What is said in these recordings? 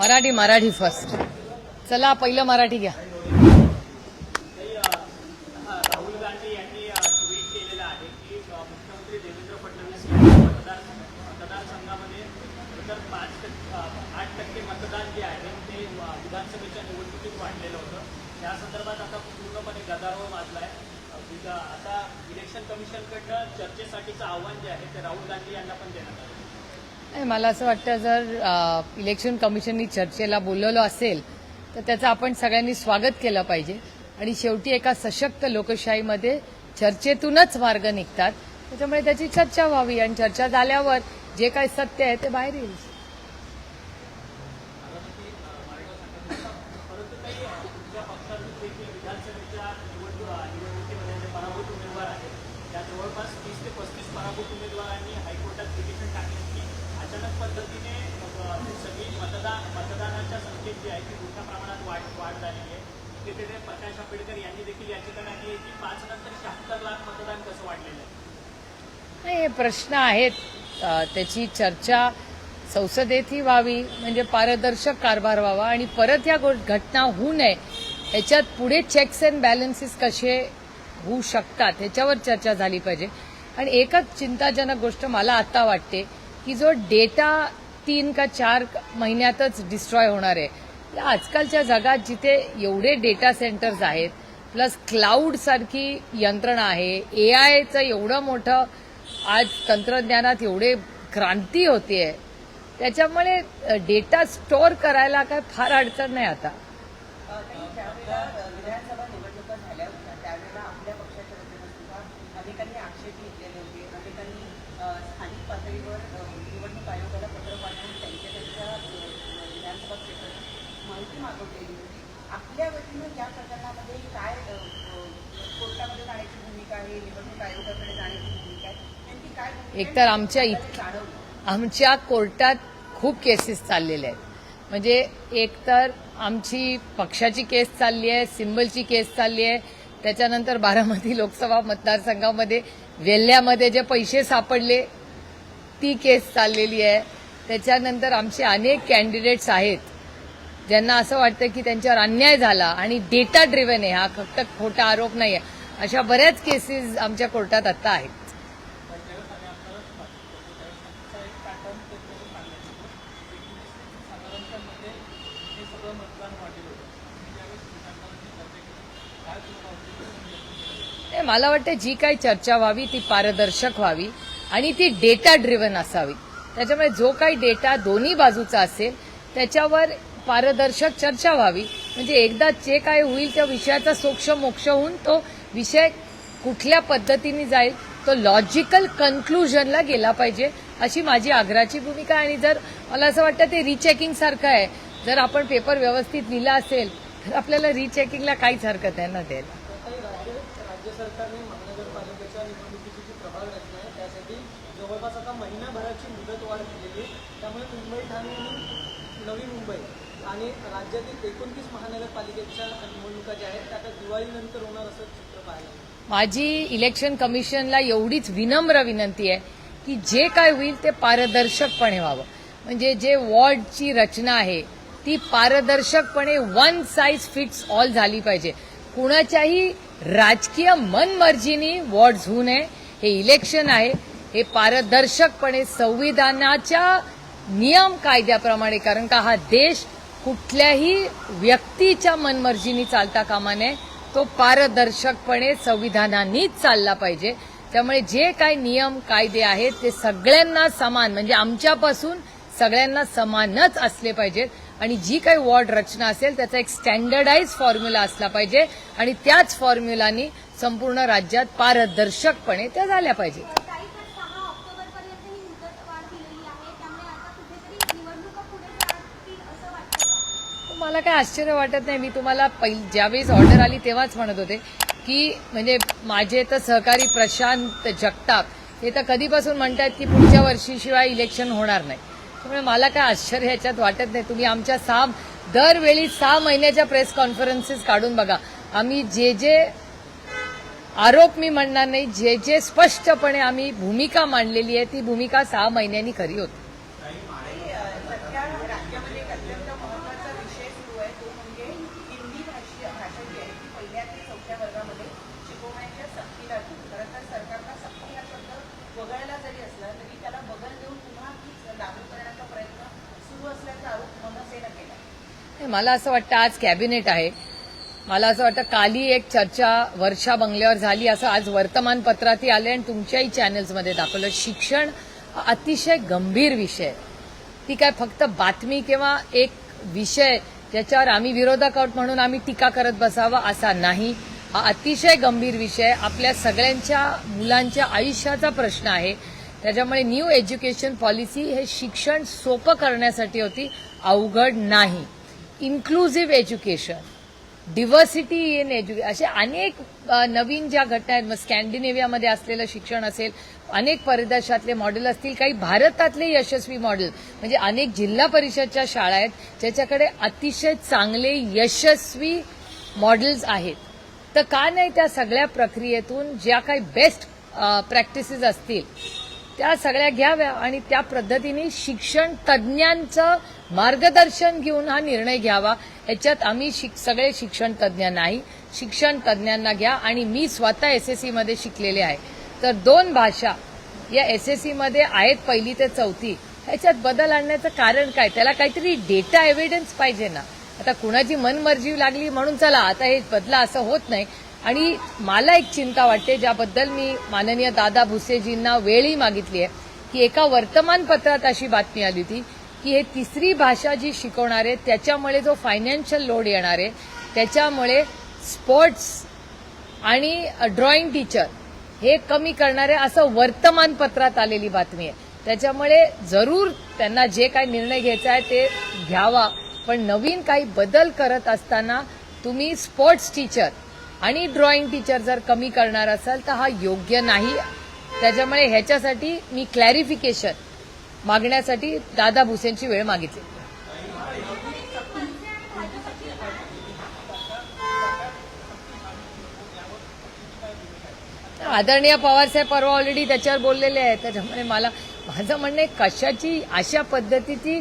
Marathi Marathi first चला पहिलं मराठी घ्या. राहुल गांधी यांनी ट्विट केलेलं आहे की मुख्यमंत्री देवेंद्र तर पाच टक्के आठ टक्के मतदान जे आहे ते विधानसभेच्या वाढलेलं होतं त्या संदर्भात आता पूर्णपणे माजला आहे आता इलेक्शन कमिशनकडनं चर्चेसाठीचं आव्हान जे आहे ते राहुल गांधी यांना पण देण्यात आलं. मला असं वाटतं जर इलेक्शन कमिशननी चर्चेला बोलवलं असेल तर त्याचं आपण सगळ्यांनी स्वागत केलं पाहिजे. आणि शेवटी एका सशक्त लोकशाहीमध्ये चर्चेतूनच मार्ग निघतात. त्याच्यामुळे त्याची चर्चा व्हावी. आणि चर्चा झाल्यावर जे काही सत्य आहे ते बाहेर येईल. जवळपास तीस ते पस्तीस पराभूत उमेदवारांनी हायकोर्टात पिटिशन टाकले की अचानक पद्धतीने सगळी मतदान मतदानाच्या संख्येत जी आहे ती मोठ्या प्रमाणात वाढ वाढ झालेली आहे. तिथे प्रकाश आंबेडकर यांनी देखील याचिका टाकली आहे की पाच नंतर शहात्तर लाख मतदान कसं वाढलेलं आहे? नाही हे प्रश्न आहेत. त्याची चर्चा संसदेतही व्हावी म्हणजे पारदर्शक कारभार व्हावा आणि परत या घटना होऊ नये. ह्याच्यात पुढे चेक्स अँड बॅलन्सेस कसे होऊ शकतात ह्याच्यावर चर्चा झाली पाहिजे. आणि एकच चिंताजनक गोष्ट मला आता वाटते की जो डेटा तीन का चार महिन्यातच डिस्ट्रॉय होणार आहे. या आजकालच्या जगात जिथे एवढे डेटा सेंटर्स आहेत प्लस क्लाउड सारखी यंत्रणा आहे ए आयचं एवढं मोठं आज तंत्रज्ञानात एवढे क्रांती होतीये त्याच्यामुळे डेटा स्टोअर करायला काय फार अडचण नाही आता त्यावेळेला विधानसभा निवडणुका झाल्या होत्या त्यावेळेला आपल्या पक्षाच्या वतीनं सुद्धा अनेकांनी आक्षेप घेतलेले होते अनेकांनी अ, स्थानिक पातळीवर अ, निवडणूक आयोगाला पत्र पाठवून त्यांच्या त्यांच्या अ, विधानसभा क्षेत्राची माहिती मागवलेली होती. आपल्या वतीनं या प्रकरणामध्ये काय कोर्टामध्ये जाण्याची भूमिका आहे निवडणूक आयोगाकडे जाण्याची भूमिका आहे नेमकी काय? एकतर आमच्या आमच्या कोर्टात खूप केसेस चाललेल्या आहेत. म्हणजे एकतर आमची पक्षाची केस चालली आहे सिंबलची केस चालली आहे त्याच्यानंतर बारामती लोकसभा मतदारसंघामध्ये वेल्ह्यामध्ये जे पैसे सापडले ती केस चाललेली आहे. त्याच्यानंतर आमचे अनेक कॅन्डिडेट्स आहेत. ज्यांना असं वाटतं की त्यांच्यावर अन्याय झाला आणि डेटा ड्रिव्हन आहे हा फक्त खोटा आरोप नाही आहे अशा बऱ्याच केसेस आमच्या कोर्टात आता आहेत. मला वाटतं जी काही चर्चा व्हावी ती पारदर्शक व्हावी आणि ती डेटा ड्रिव्हन असावी. त्याच्यामुळे जो काही डेटा दोन्ही बाजूचा असेल त्याच्यावर पारदर्शक चर्चा व्हावी. म्हणजे एकदा जे काय होईल त्या विषयाचा सोक्ष मोक्ष होऊन तो विषय कुठल्या पद्धतीने जाईल तो लॉजिकल कन्क्लुजनला गेला पाहिजे अशी माझी आग्रहाची भूमिका आणि जर मला असं वाटतं ते रिचेकिंग सारखं आहे जर आपण पेपर व्यवस्थित लिहिला असेल तर आपल्याला रिचेकिंगला काहीच हरकत आहे ना द्यायला काही राज्य राज्य सरकारने महानगरपालिकेच्या निवडणुकीची जी प्रभाग रचना आहे त्यासाठी जवळपास आता महिनाभराची मुदतवाढ केलेली आहे त्यामुळे मुंबई ठाणे आणि नवी मुंबई आणि राज्यातील एकोणतीस महानगरपालिकेच्या निवडणुका ज्या आहेत त्या आता दिवाळीनंतर होणार असं चित्र पाहायला माझी इलेक्शन कमिशनला एवढीच विनम्र विनंती आहे की जे काय होईल ते पारदर्शकपणे व्हावं. म्हणजे जे वॉर्डची रचना आहे ती पारदर्शकपणे वन साईज फिट्स ऑल झाली पाहिजे. कुणाच्याही राजकीय मनमर्जीनी वॉर्ड्स होऊ नये हे इलेक्शन आहे हे पारदर्शकपणे संविधानाच्या नियम कायद्याप्रमाणे कारण का हा देश कुठल्याही व्यक्तीच्या मनमर्जीनी चालता कामा नये. तो पारदर्शकपणे संविधानानीच चालला पाहिजे. त्यामुळे जे काही नियम कायदे आहेत ते सगळ्यांना समान म्हणजे आमच्यापासून सगळ्यांना समानच असले पाहिजेत. आणि जी काही वॉर्ड रचना असेल त्याचा एक स्टँडर्डाईज फॉर्म्युला असला पाहिजे. आणि त्याच फॉर्म्युलानी संपूर्ण राज्यात पारदर्शकपणे त्या झाल्या पाहिजेत तारीख सहा ऑक्टोबरपर्यंत ही मुदत वाढ दिलेली आहे त्यामुळे आता कुठेतरी निवडणुका पुढे जातील असं वाटतं का? मला काय आश्चर्य वाटत नाही? मी तुम्हाला पहिल ज्यावेळेस ऑर्डर आली तेव्हाच म्हणत होते की म्हणजे माझे तर सहकारी प्रशांत जगताप हे तर कधीपासून म्हणतात की पुढच्या वर्षीशिवाय इलेक्शन होणार नाही. त्यामुळे मला काय आश्चर्य ह्याच्यात वाटत नाही. तुम्ही आमच्या सहा दरवेळी सहा महिन्याच्या प्रेस कॉन्फरन्सेस काढून बघा. आम्ही जे जे आरोप मी म्हणणार नाही जे जे स्पष्टपणे आम्ही भूमिका मांडलेली आहे ती भूमिका सहा महिन्यांनी खरी होती. मला असं वाटतं आज कॅबिनेट आहे. मला असं वाटतं काली एक चर्चा वर्षा बंगल्यावर झाली असं आज वर्तमानपत्रातही आले आणि तुमच्याही चॅनल्समध्ये दाखवलं. शिक्षण हा अतिशय गंभीर विषय. ती काय फक्त बातमी किंवा एक विषय ज्याच्यावर आम्ही विरोधक आहोत म्हणून आम्ही टीका करत बसावा असा नाही. हा अतिशय गंभीर विषय आपल्या सगळ्यांच्या मुलांच्या आयुष्याचा प्रश्न आहे. त्याच्यामुळे न्यू एज्युकेशन पॉलिसी हे शिक्षण सोपं करण्यासाठी होती अवघड नाही. Inclusive education diversity in education असे अनेक नवीन ज्या घटना आहेत मग स्कॅन्डिनेव्हियामध्ये असलेलं शिक्षण असेल अनेक परदेशातले मॉडेल असतील काही भारतातले यशस्वी मॉडेल म्हणजे अनेक जिल्हा परिषदच्या शाळा आहेत ज्याच्याकडे अतिशय चांगले यशस्वी मॉडेल्स आहेत. तर का नाही त्या सगळ्या प्रक्रियेतून ज्या काही बेस्ट प्रॅक्टिसेस असतील त्या सगळ्या घ्याव्या आणि त्या पद्धतीने शिक्षण तज्ज्ञांचं मार्गदर्शन घेऊन हा निर्णय घ्यावा. याच्यात आम्ही शिक सगळे शिक्षण तज्ज्ञ नाही. शिक्षण तज्ज्ञांना घ्या आणि मी स्वतः एस एस सीमध्ये शिकलेले आहे. तर दोन भाषा या एस एस सीमध्ये आहेत पहिली ते चौथी. ह्याच्यात बदल आणण्याचं कारण काय? त्याला काहीतरी डेटा एव्हिडन्स पाहिजे ना. आता कुणाची मनमर्जी लागली म्हणून चला आता हे बदला असं होत नाही. आणि मला एक चिंता वाटते ज्याबद्दल मी माननीय दादा भुसेजींना वेळही मागितली आहे की एका वर्तमानपत्रात अशी बातमी आली होती की हे तिसरी भाषा जी शिकवणार आहे त्याच्यामुळे जो फायनान्शियल लोड येणार आहे त्याच्यामुळे स्पोर्ट्स आणि ड्रॉइंग टीचर हे कमी करणारे असं वर्तमानपत्रात आलेली बातमी आहे. त्याच्यामुळे जरूर त्यांना जे काही निर्णय घ्यायचा आहे ते घ्यावा पण नवीन काही बदल करत असताना तुम्ही स्पोर्ट्स टीचर आणि ड्रॉइंग टीचर जर कमी करणार असाल तर हा योग्य नाही. त्याच्यामुळे ह्याच्यासाठी मी क्लॅरिफिकेशन मागण्यासाठी दादा भुसेंची वेळ मागितली. आदरणीय पवारसाहेब परवा ऑलरेडी त्याच्यावर बोललेले आहेत. त्याच्यामुळे मला माझं म्हणणं आहे कशाची अशा पद्धतीची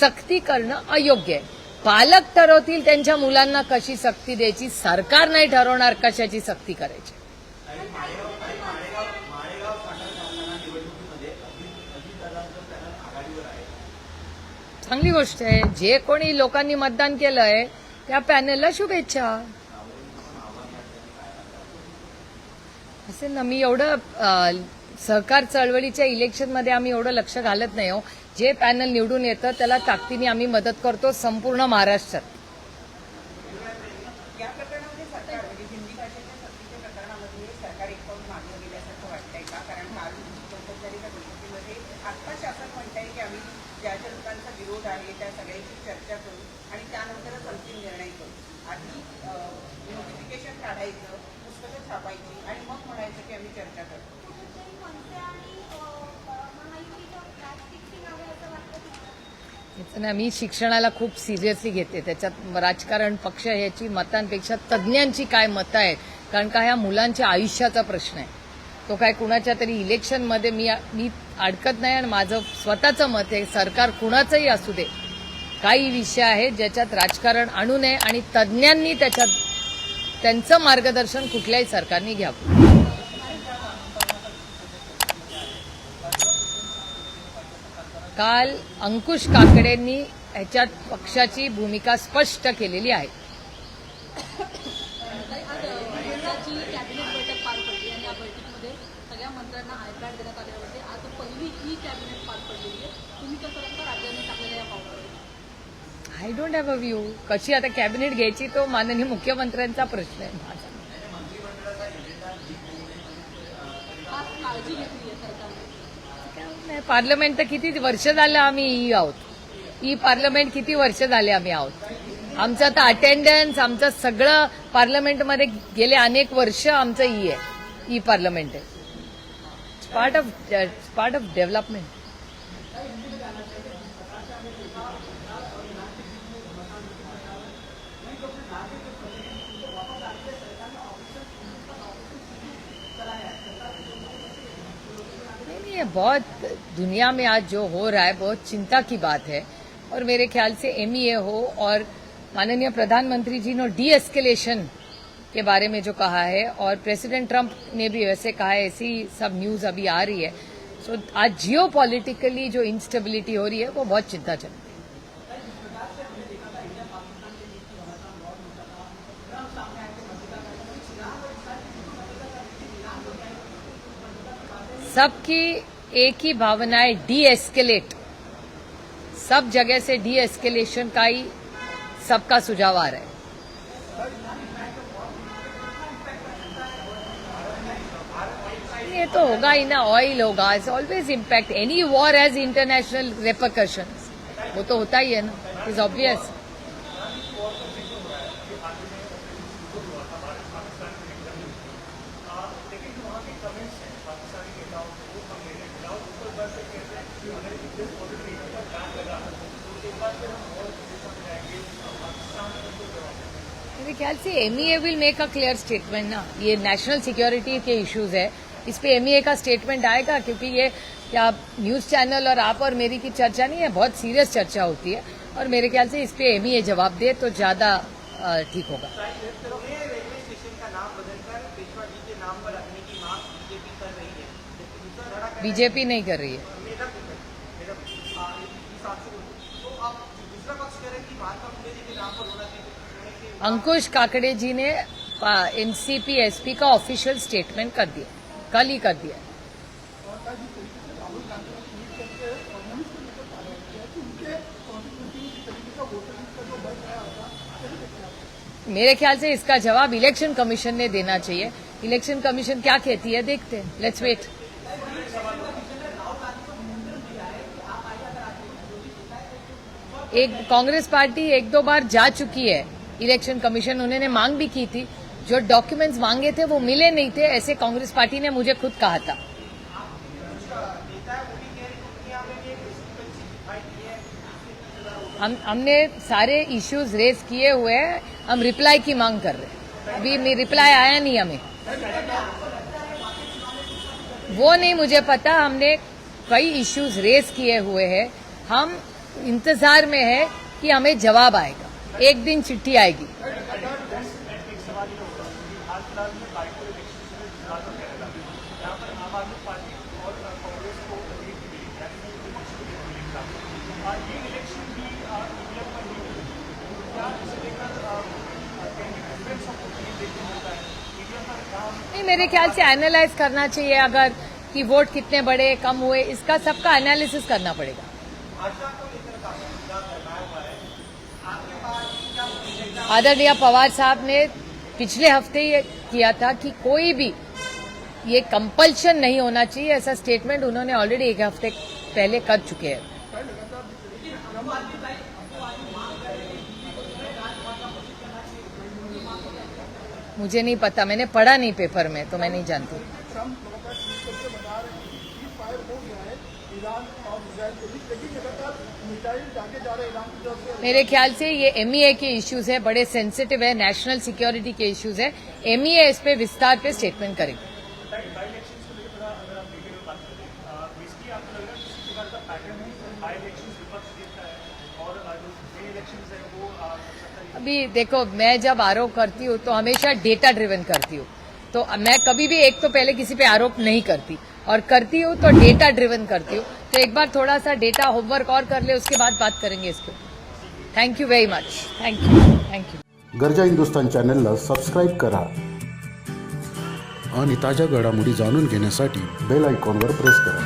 सक्ती करणं अयोग्य आहे. पालक ठरवतील त्यांच्या मुलांना कशी सक्ती द्यायची सरकार नाही ठरवणार कशाची सक्ती करायची. चांगली गोष्ट आहे. जे कोणी लोकांनी मतदान केलंय त्या पॅनेलला शुभेच्छा. असेल ना मी एवढं सहकार चळवळीच्या इलेक्शनमध्ये आम्ही एवढं लक्ष घालत नाही हो. जे पॅनल निवडून येतं त्याला ताकदीने आम्ही मदत करतो संपूर्ण महाराष्ट्रात या प्रकरणामध्ये सरकार म्हणजे हिंदी भाषेच्या सक्तीच्या प्रकरणामध्ये सरकार एक पाऊल मागे गेल्यासारखं वाटतंय का कारण काल पंतप्रधानांच्या बैठकीमध्ये आत्ता शासन म्हणतंय की आम्ही ज्या ज्या लोकांचा विरोध आहे त्या सगळ्यांची चर्चा करू आणि त्यानंतरच अंतिम निर्णय करू आधी नोटिफिकेशन काढायचं पुस्तकं छापायची आणि मग म्हणायचं की आम्ही चर्चा करतो कुठेतरी मनसे आणि अ, अ, महायुतीचं मॅच फिक्सिंग आहे असं वाटतं नाही ना मी शिक्षणाला खूप सिरियसली घेते. त्याच्यात राजकारण पक्ष ह्याची मतांपेक्षा तज्ज्ञांची काय मतं आहेत? कारण का ह्या मुलांच्या आयुष्याचा प्रश्न आहे. तो काय कुणाच्या तरी इलेक्शनमध्ये मी मी अडकत नाही आणि माझं स्वतःचं मत आहे. सरकार कुणाचंही असू दे. काही विषय आहेत ज्याच्यात राजकारण आणू नये आणि तज्ज्ञांनी त्याच्यात त्यांचं मार्गदर्शन कुठल्याही सरकारने घ्यावं. काल अंकुश काकडेंनी ह्याच्यात पक्षाची भूमिका स्पष्ट केलेली आहे. I don't have a view कशी आता कॅबिनेट घ्यायची तो माननीय मुख्यमंत्र्यांचा प्रश्न आहे. माझा आज काळजी घेतली आहे सरकारने नाही, पार्लमेंट तर किती वर्ष झालं आम्ही ई आहोत. ई पार्लमेंट किती वर्ष झाले आम्ही आहोत. आमचं आता अटेंडन्स आमचं सगळं पार्लमेंटमध्ये गेले अनेक वर्ष आमचं ई आहे ई पार्लमेंट आहे. Part of part of development ये बहुत दुनिया में आज जो हो रहा है, बहुत चिंता की बात है। और मेरे ख्याल से एमईए हो और माननीय प्रधानमंत्री जी ने डी एस्केलेशन के बारे में जो कहा है और प्रेसिडेंट ट्रंप ने भी वैसे कहा है, ऐसी सब न्यूज़ अभी आ रही है। सो आज जियो जो इंस्टेबिलिटी हो रही है, वो बहुत चिंताजनक सबकी एक ही भावना है डी एस्केलेट सब जगह से डी एस्केलेशन का ही सबका सुझाव आ रहा है। ये तो होगा ही ना ऑयल होगा। It's always impact any war has international repercussion वो तो होता ही है ना। इज़ ऑब्वियस ख्याल से MEA will make a clear statement ना। ये नेशनल सिक्योरिटी के इश्यूज़ है। इस पे एमईए का स्टेटमेंट आएगा क्योंकि ये क्या न्यूज़ चैनल और आप और मेरी की चर्चा नहीं है बहुत सीरियस चर्चा होती है। और मेरे ख्याल से इस पे एमईए जवाब दे तो ज़्यादा ठीक होगा। बीजेपी नहीं कर रही बदलकर पेशवा जी के नाम पर रखने की मांग बीजेपी कर रही है जबकि दूसरा धड़ा बीजेपी नहीं कर रही है मेरा मेरा हिसाब से तो आप दूसरा पक्ष कह रहे हैं कि महात्मा फुले जी के नाम पर होना चाहिए होने के अंकुश काकड़े जी ने एनसीपी एसपी का ऑफिशियल स्टेटमेंट कर दिया। कल ही कर दिया। मेरे ख्याल से इसका जवाब इलेक्शन कमीशन ने देना चाहिए। इलेक्शन कमीशन क्या कहती है देखते हैं। लेट्स वेट एक कांग्रेस पार्टी एक दो बार जा चुकी है। इलेक्शन कमीशन उन्होंने मांग भी की थी। जो डॉक्यूमेंट्स मांगे थे, वो मिले नहीं थे, ऐसे कांग्रेस पार्टी ने मुझे खुद कहा था। हम, हमने सारे इश्यूज़ रेज किए हुए हैं, हम रिप्लाई की मांग कर रहे हैं। अभी रिप्लाई आया नहीं हमें। वो नहीं मुझे पता, हमने कई इश्यूज़ रेज किए हुए हैं। हम इंतज़ार में है कि हमें जवाब आएगा। एक दिन चिट्ठी आएगी। नहीं, मेरे ख्याल से एनालाइज करना चाहिए अगर कि वोट कितने बड़े, कम हुए, इसका सबका एनालिसिस करना पड़ेगा। आदरणीय पवार साहब ने पिछले हफ़्ते ये किया था कि कोई भी ये कंपल्शन नहीं होना चाहिए, ऐसा स्टेटमेंट उन्होंने ऑलरेडी एक हफ़्ते पहले कर चुके हैं। मुझे नहीं पता, मैंने पढ़ा नहीं पेपर में तो मैं नहीं जानती। मेरे ख्याल से ये एमईए के इश्यूज है बड़े सेंसिटिव है नेशनल सिक्योरिटी के इश्यूज है। एमईए इस पे विस्तार पे स्टेटमेंट करेगी। बेसिकली आपको लग रहा है किसी प्रकार का पैटर्न है? बाई इलेक्शन विपक्ष देता है और जो नए इलेक्शन है वो सत्ता अभी देखो मैं जब आरोप करती हूँ तो हमेशा डेटा ड्रिवन करती हूँ। तो मैं कभी भी एक तो पहले किसी पे आरोप नहीं करती। और करती हूँ तो डेटा ड्रिवन करती हूँ। तो एक बार थोड़ा सा डेटा होमवर्क और कर ले उसके बाद बात करेंगे इसके। Thank you very much thank you thank you गरजा हिंदुस्तान चॅनलला सबस्क्राईब करा आणि ताज्या घडामोडी जाणून घेण्यासाठी बेल आयकॉनवर प्रेस करा.